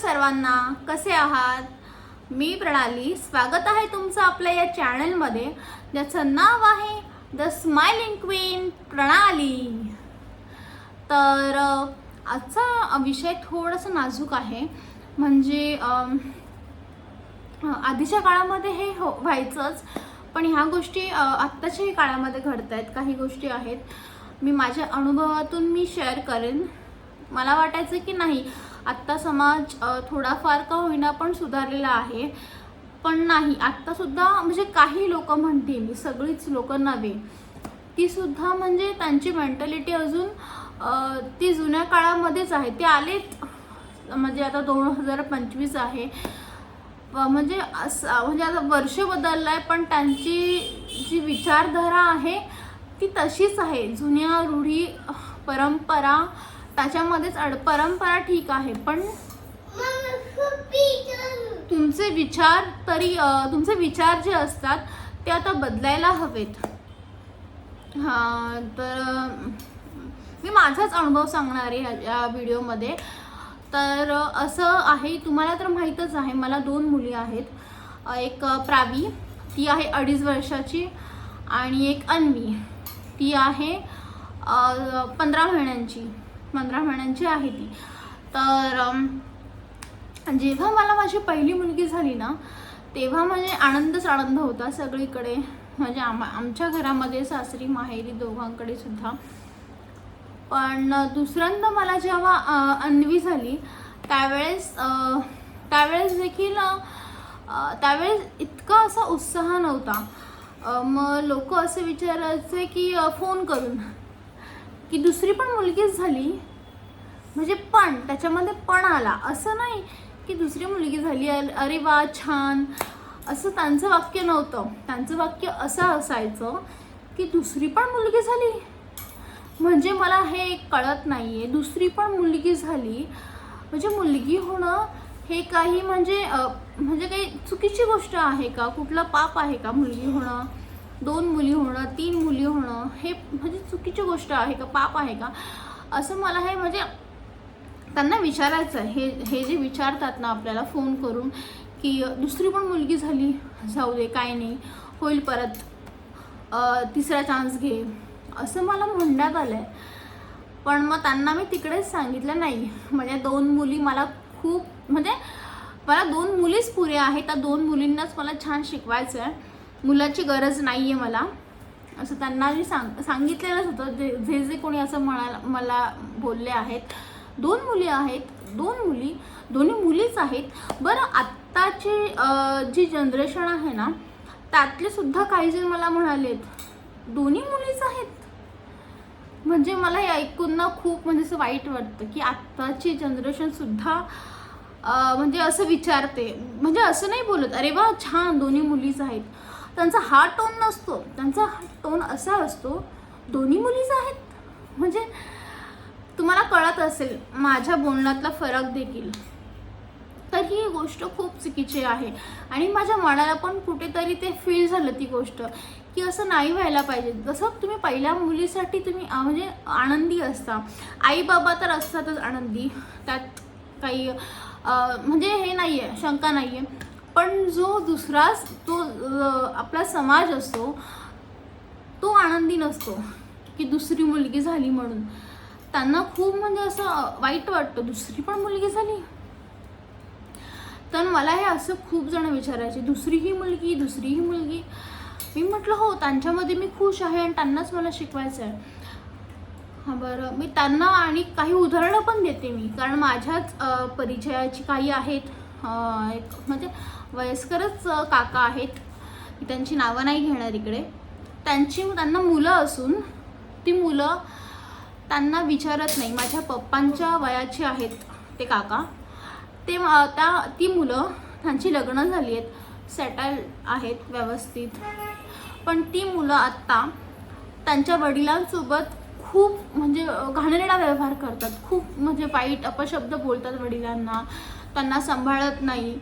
सर्वांना कसे आहात? मी प्रणाली स्वागत आहे तुमचं आपल्या या चॅनलमध्ये. ज्याचं नाव आहे द स्माइलिंग क्वीन प्रणाली. तर आजचा विषय थोडासा नाजूक आहे. म्हणजे आधीच्या काळामध्ये हे हो व्हायचंच. पण ह्या गोष्टी आत्ताच्याही काळामध्ये घडत आहेत काही गोष्टी आहेत. मी माझ्या अनुभवातून मी शेअर करेन. मला वाटायचं की नाही आत्ता समाज थोडाफार का होईना पण सुधारलेला आहे. पण नाही आत्तासुद्धा म्हणजे काही लोक म्हणते मी सगळीच लोक नव्हे तीसुद्धा म्हणजे त्यांची मेंटॅलिटी अजून ती जुन्या काळामध्येच आहे. ते आलेत म्हणजे आता दोन हजार पंचवीस आहे. म्हणजे असं म्हणजे आता वर्ष बदललं आहे पण त्यांची जी विचारधारा आहे ती तशीच आहे. जुन्या रूढी परंपरा त्याच्यामध्येच अड परंपरा ठीक आहे पण तुमचे विचार तरी तुमचे विचार जे असतात ते आता बदलायला हवेत. हां तर मी माझाच अनुभव सांगणार आहे या व्हिडिओमध्ये. तर असं आहे तुम्हाला तर माहीतच आहे मला दोन मुली आहेत. एक प्रावी ती आहे अडीच वर्षाची आणि एक अन्वी ती आहे पंधरा महिन्यांची. पंधरा महिन्यांची आहे ती. तर जेव्हा मला माझी पहिली मुलगी झाली ना तेव्हा म्हणजे आनंदच आनंद होता सगळीकडे. म्हणजे आम आमच्या घरामध्ये सासरी माहेरी दोघांकडे सुद्धा. पण दुसऱ्यांदा मला जेव्हा अन्वी झाली त्यावेळेस त्यावेळेस देखील त्यावेळेस इतका असा उत्साह नव्हता. मग लोक असे विचारायचे की फोन करून. की दुसरी पण मुलगीच झाली. म्हणजे पण त्याच्यामध्ये पण आला. असं नाही की दुसरी मुलगी झाली अरे वा छान. असं त्यांचं वाक्य नव्हतं. त्यांचं वाक्य असं असायचं की दुसरी पण मुलगी झाली. म्हणजे मला हे कळत नाही आहे दुसरी पण मुलगी झाली. म्हणजे मुलगी होणं हे काही म्हणजे म्हणजे काही चुकीची गोष्ट आहे का? कुठलं पाप आहे का मुलगी होणं? दोन मुली होणं तीन मुली होणं हे म्हणजे चुकीची गोष्ट आहे का पाप आहे का? असं मला हे म्हणजे त्यांना विचारायचं आहे हे हे जे विचारतात ना आपल्याला फोन करून की दुसरी पण मुलगी झाली जाऊ दे काय नाही होईल परत तिसरा चान्स घे. असं मला म्हणण्यात आलं आहे पण मग त्यांना मी तिकडेच सांगितलं नाही. म्हणजे दोन मुली मला खूप म्हणजे मला दोन मुलीच पुऱ्या आहेत त्या दोन मुलींनाच मला छान शिकवायचं आहे मुलाची गरज नाही आहे मला. असं त्यांना मी सांग सांगितलेलंच होतं. जे जे जे कोणी असं म्हणाला मला बोलले आहेत दोन मुली आहेत दोन मुली दोन्ही मुलीच आहेत. बरं आत्ताची जी जनरेशन आहे ना त्यातले सुद्धा काही जण मला म्हणालेत दोन्ही मुलीच आहेत. म्हणजे मला हे ऐकून ना खूप म्हणजे असं वाईट वाटतं की आत्ताची जनरेशनसुद्धा म्हणजे असं विचारते. म्हणजे असं नाही बोलत अरे वा छान दोन्ही मुलीच आहेत. त्यांचा हा टोन नसतो. त्यांचा टोन असा असतो दोन्ही मुलीच आहेत. म्हणजे तुम्हाला कळत असेल माझ्या बोलण्यातला फरक देखील. तर ही गोष्ट खूप चुकीची आहे. आणि माझ्या मनाला पण कुठेतरी ते फील झालं ती गोष्ट की असं नाही व्हायला पाहिजे. जसं तुम्ही पहिल्या मुलीसाठी तुम्ही म्हणजे आनंदी असता. आई बाबा तर असतातच आनंदी. त्यात काही म्हणजे हे नाही आहे शंका नाही आहे पण जो दुसरा तो आपला समाज असतो तो आनंदी नसतो की दुसरी मुलगी झाली म्हणून. त्यांना खूप म्हणजे असं वाईट वाटतं दुसरी पण मुलगी झाली. तर मला हे असं खूप जण विचारायचे दुसरी ही मुलगी दुसरी ही मुलगी. मी म्हटलं हो त्यांच्यामध्ये मी खुश आहे आणि त्यांनाच मला शिकवायचं आहे. हां बरं. मी त्यांना आणि काही उदाहरणं पण देते मी कारण माझ्याच परिचयाची काही आहेत एक म्हणजे वयस्करच काका आहेत. त्यांची नावं नाही घेणार इकडे. त्यांची त्यांना मुलं असून ती मुलं त्यांना विचारत नाही. माझ्या पप्पांच्या वयाची आहेत ते काका. ते त्या ती मुलं त्यांची लग्न झाली आहेत. सेटल आहेत व्यवस्थित. पण ती मुलं आत्ता त्यांच्या वडिलांसोबत खूप म्हणजे घाणेरडा व्यवहार करतात. खूप म्हणजे वाईट अपशब्द बोलतात वडिलांना. त्यांना सांभाळत नाही.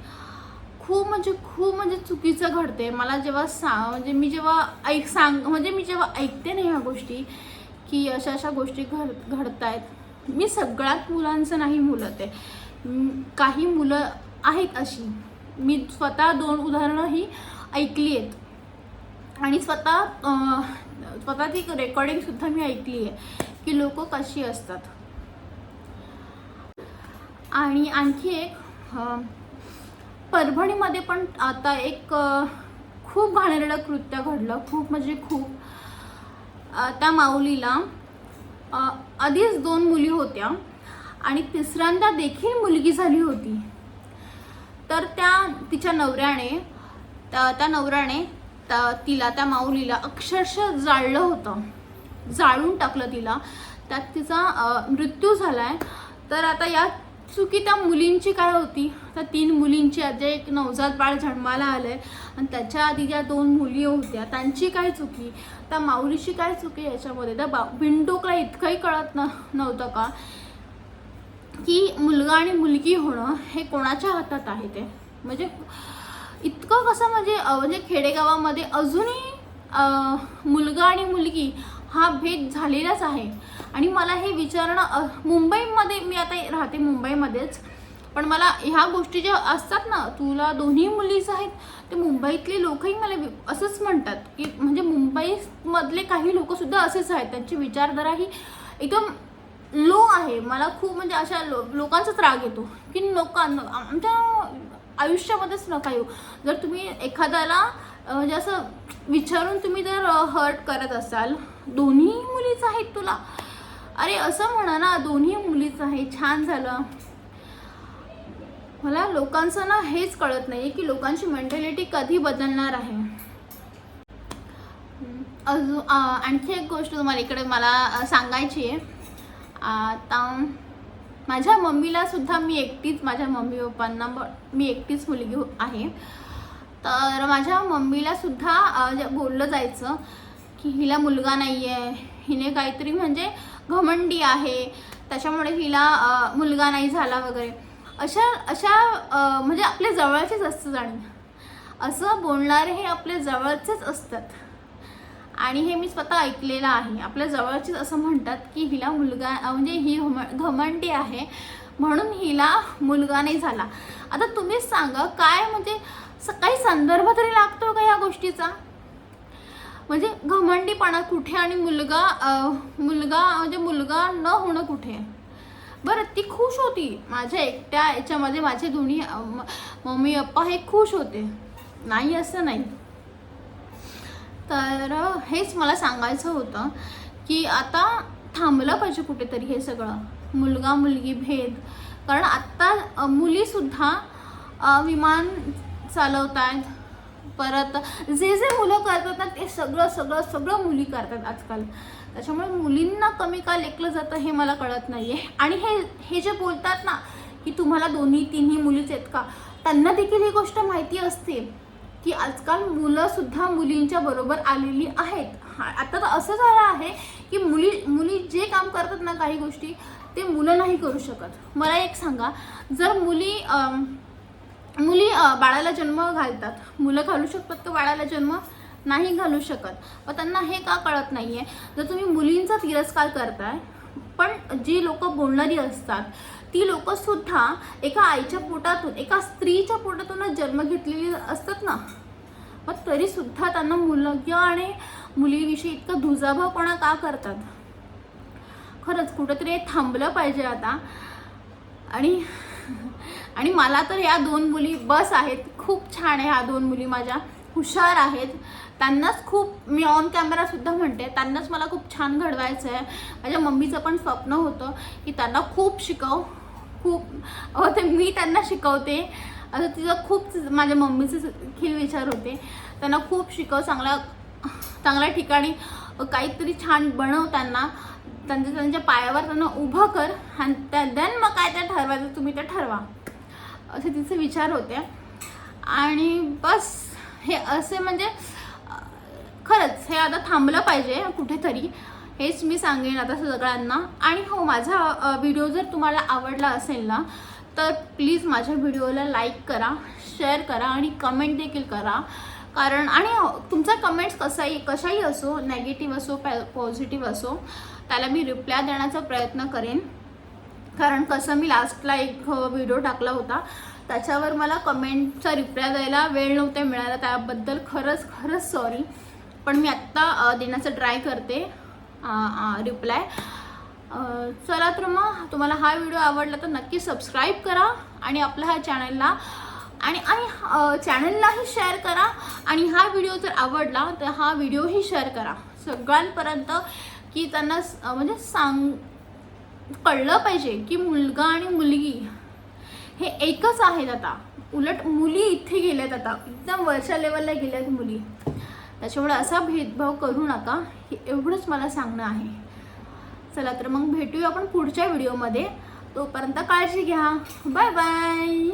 खूप म्हणजे खूप म्हणजे चुकीचं घडते मला जेव्हा सा म्हणजे मी जेव्हा ऐक सांग म्हणजे मी जेव्हा ऐकते ना ह्या गोष्टी की अशा अशा गोष्टी घड घडत आहेत मी सगळ्यात मुलांचं नाही मुलं ते काही मुलं आहेत अशी. मी स्वतः दोन उदाहरणंही ऐकली आहेत. आणि स्वतः स्वतः ती रेकॉर्डिंगसुद्धा मी ऐकली आहे की लोक कशी असतात. आणि आणखी एक परभणीमध्ये पण आता एक खूप घाणेरडं कृत्य घडलं. खूप म्हणजे खूप. त्या माऊलीला आधीच दोन मुली होत्या आणि तिसऱ्यांदा देखील मुलगी झाली होती. तर त्या तिच्या नवऱ्याने त्या त्या नवऱ्याने त्या- तिला त्या माऊलीला अक्षरशः जाळलं होतं. जाळून टाकलं तिला. त्यात तिचा मृत्यू झाला आहे तर आता या चुकी त्या मुलींची काय होती? त्या तीन मुलींची जे एक नवजात बाळ जन्माला आलंय आणि त्याच्या आधी ज्या दोन मुली होत्या त्यांची काय चुकी? त्या माऊलीची काय चुकी याच्यामध्ये? त्या बा बिंडोकला इतकंही कळत न नव्हतं का? की मुलगा आणि मुलगी होणं हे कोणाच्या हातात आहे ते? म्हणजे इतकं कसं म्हणजे म्हणजे खेडेगावामध्ये अजूनही अं, मुलगा आणि मुलगी हा भेद झालेलाच आहे. आणि मला हे विचारणं मुंबईमध्ये मी आता राहते मुंबईमध्येच पण मला ह्या गोष्टी ज्या असतात ना तुला दोन्ही मुलीच आहेत ते मुंबईतले लोकही मला असंच म्हणतात की म्हणजे मुंबईमधले काही लोकसुद्धा असेच आहेत. त्यांची विचारधारा ही एकदम लो आहे. मला खूप म्हणजे अशा लो लोकांचाच राग येतो की लोकांना आमच्या आयुष्यामध्येच नका येऊ. जर तुम्ही एखाद्याला म्हणजे असं विचारून तुम्ही जर हर्ट करत असाल दोन्ही मुलीच आहेत तुला. अरे असं म्हणा ना दोन्ही मुलीच आहे छान झालं. मला लोकांचं ना हेच कळत नाही की लोकांची मेंटॅलिटी कधी बदलणार आहे. अजून आणखी एक गोष्ट तुम्हाला इकडे मला सांगायची आहे. आता माझ्या मम्मीला सुद्धा मी एकटीच माझ्या मम्मी पप्पांना मी एकटीच मुलगी आहे. तर माझ्या मम्मीला सुद्धा जे बोललं जायचं की हिला मुलगा नाही आहे हिने काहीतरी म्हणजे घमंडी आहे. त्याच्यामुळे हिला मुलगा नाही झाला वगैरे. अशा अशा म्हणजे आपल्या जवळचेच असतं आणि असं बोलणारे हे आपल्या जवळचेच असतात. आणि हे मी स्वतः ऐकलेलं आहे. आपल्या जवळचेच असं म्हणतात की हिला मुलगा म्हणजे ही घम- घमंडी आहे. म्हणून हिला मुलगा नाही झाला. आता तुम्हीच सांगा काय म्हणजे काही संदर्भ तरी लागतो का या गोष्टीचा? म्हणजे घमंडीपणा कुठे आणि मुलगा मुलगा म्हणजे मुलगा न होणं कुठे? बरं ती खुश होती. माझ्या एकट्या याच्यामध्ये माझे दोन्ही मम्मी पप्पा हे खुश होते. नाही असं नाही. तर हेच मला सांगायचं होतं की आता थांबलं पाहिजे कुठेतरी हे सगळं. मुलगा मुलगी भेद. कारण आत्ता मुलीसुद्धा विमान चालवत आहेत परत जे जे मुलं करतात ना ते सगळं सगळं सगळं मुली करतात आजकाल. त्याच्यामुळे मुलींना कमी का लेखलं जातं हे मला कळत नाही आहे आणि हे हे जे बोलतात ना की तुम्हाला दोन्ही तिन्ही मुलीच आहेत का? त्यांना देखील ही गोष्ट माहिती असते की आजकाल मुलंसुद्धा मुलींच्या बरोबर आलेली आहेत. हा- आता तर असं झालं आहे की मुली मुली जे काम करतात ना काही गोष्टी ते मुलं नाही करू शकत. मला एक सांगा जर मुली मुली बाळाला जन्म घालतात. मुलं घालू शकतात का बाळाला जन्म? नाही घालू शकत. मग त्यांना हे का कळत नाही आहे जर तुम्ही मुलींचा तिरस्कार करताय पण जी लोक बोलणारी असतात ती लोकंसुद्धा एका आईच्या पोटातून एका स्त्रीच्या पोटातूनच जन्म घेतलेली असतात ना? मग तरीसुद्धा त्यांना मुलगी आणि मुलीविषयी इतका दुजाभावपणा का करतात? खरंच कुठंतरी हे थांबलं पाहिजे आता. आणि आणि मला तर या दोन मुली बस आहेत. खूप छान आहे ह्या दोन मुली माझ्या. हुशार आहेत. त्यांनाच खूप मी ऑन कॅमेरासुद्धा म्हणते त्यांनाच मला खूप छान घडवायचं आहे माझ्या मम्मीचं पण स्वप्न होतं की त्यांना खूप शिकव. खूप ते मी त्यांना शिकवते. आता तिचं खूप माझ्या मम्मीचे देखील विचार होते. त्यांना खूप शिकव चांगल्या चांगल्या ठिकाणी काहीतरी छान बनव त्यांना. त्यांच्या त्यांच्या पायावर त्यांना उभं कर आणि त्या देन मग काय ते ठरवायचं तुम्ही ते ठरवा. असे तिचे विचार होते. आणि बस हे असे म्हणजे खरंच हे आता थांबलं पाहिजे कुठेतरी. हेच मी सांगेन आता सगळ्यांना. आणि हो माझा व्हिडिओ जर तुम्हाला आवडला असेल ना तर प्लीज माझ्या व्हिडिओला लाईक करा शेअर करा आणि कमेंट देखील करा. कारण आणि हो, तुमचा कमेंट्स कसाही कशाही असो नेगेटिव्ह असो पॉझिटिव्ह असो त्याला मी रिप्लाय देण्याचा प्रयत्न करेन. कारण कसं मी लास्टला एक हो, व्हिडिओ टाकला होता. त्याच्यावर मला कमेंटचा रिप्लाय द्यायला वेळ नव्हते मिळाला त्याबद्दल खरंच खरंच सॉरी पण मी आत्ता देण्याचं ट्राय करते रिप्लाय चला तर मग तुम्हाला हा व्हिडिओ आवडला तर नक्की सबस्क्राईब करा आणि आपल्या ह्या चॅनलला आणि आणि चॅनललाही शेअर करा. आणि हा व्हिडिओ जर आवडला तर हा व्हिडिओही शेअर करा. सगळ्यांपर्यंत की त्यांना म्हणजे सांग कळलं पाहिजे की मुलगा आणि मुलगी हे एकच आहेत आता. उलट मुली इथे गेल्यात आता. एकदम वरच्या लेवलला गेल्यात मुली. त्याच्यामुळे असा भेदभाव करू नका. हे एवढंच मला सांगणं आहे. चला तर मग भेटूया आपण पुढच्या व्हिडिओमध्ये तोपर्यंत काळजी घ्या. Bye bye